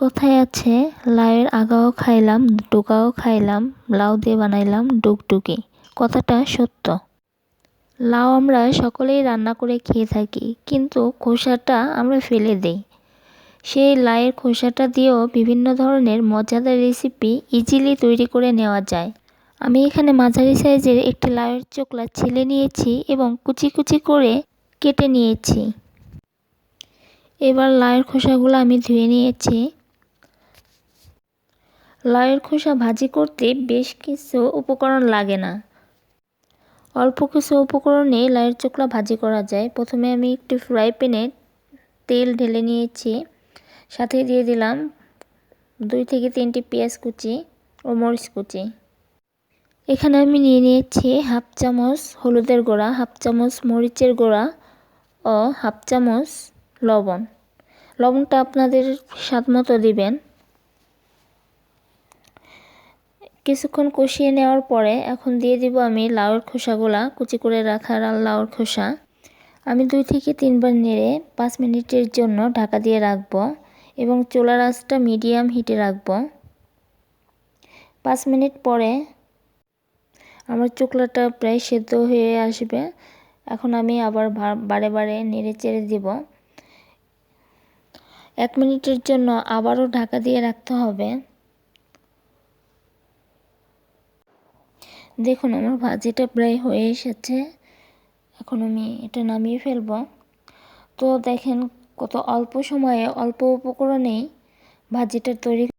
কথায় আছে লাউয়ের আগাও খাইলাম ডোকাও খাইলাম, লাউ দিয়ে বানাইলাম ডুগডুগি। কথাটা সত্য। লাউ আমরা সকলেই রান্না করে খেয়ে থাকি, কিন্তু খোসাটা আমরা ফেলে দেই। সেই লাউয়ের খোসাটা দিয়েও বিভিন্ন ধরনের মজাদার রেসিপি ইজিলি তৈরি করে নেওয়া যায়। আমি এখানে মাঝারি সাইজের একটি লাউয়ের চোকলা ছিলে নিয়েছি এবং কুচি কুচি করে কেটে নিয়েছি। এবার লাউয়ের খোসাগুলো আমি ধুয়ে নিয়েছি। লাউয়ের খোসা ভাজি করতে বেশ কিছু উপকরণ লাগে না। অল্প কিছু উপকরণে লাউয়ের চোকলা ভাজি করা যায়। প্রথমে আমি একটি ফ্রাই প্যানে তেল ঢেলে নিয়েছি। সাথে দিয়ে দিলাম দুই থেকে তিনটি পেঁয়াজ কুচি ও মরিচ কুচি। এখানে আমি নিয়ে নিয়েছি হাফ চামচ হলুদের গুঁড়া, হাফ চামচ মরিচের গুঁড়া ও হাফ চামচ লবণ। লবণটা আপনাদের স্বাদ মতো দিবেন। কিছুক্ষণ কষিয়ে নেওয়ার পরে এখন দিয়ে দিব আমি লাউয়ের খোসাগুলা, কুচি করে রাখা লাউর খোসা। আমি দুই থেকে তিনবার নেড়ে পাঁচ মিনিটের জন্য ঢাকা দিয়ে রাখব এবং চুলার আঁচটা মিডিয়াম হিটে রাখব। পাঁচ মিনিট পরে আমার চোকলাটা প্রায় সেদ্ধ হয়ে আসবে। এখন আমি আবার বারে বারে নেড়ে চেড়ে দিব। এক মিনিটের জন্য আবারও ঢাকা দিয়ে রাখতে হবে। দেখুন, আমার ভাজিটা প্রায় হয়ে এসেছে। এখন আমি এটা নামিয়ে ফেলব। তো দেখেন, কত অল্প সময়ে অল্প উপকরণেই ভাজিটা তৈরি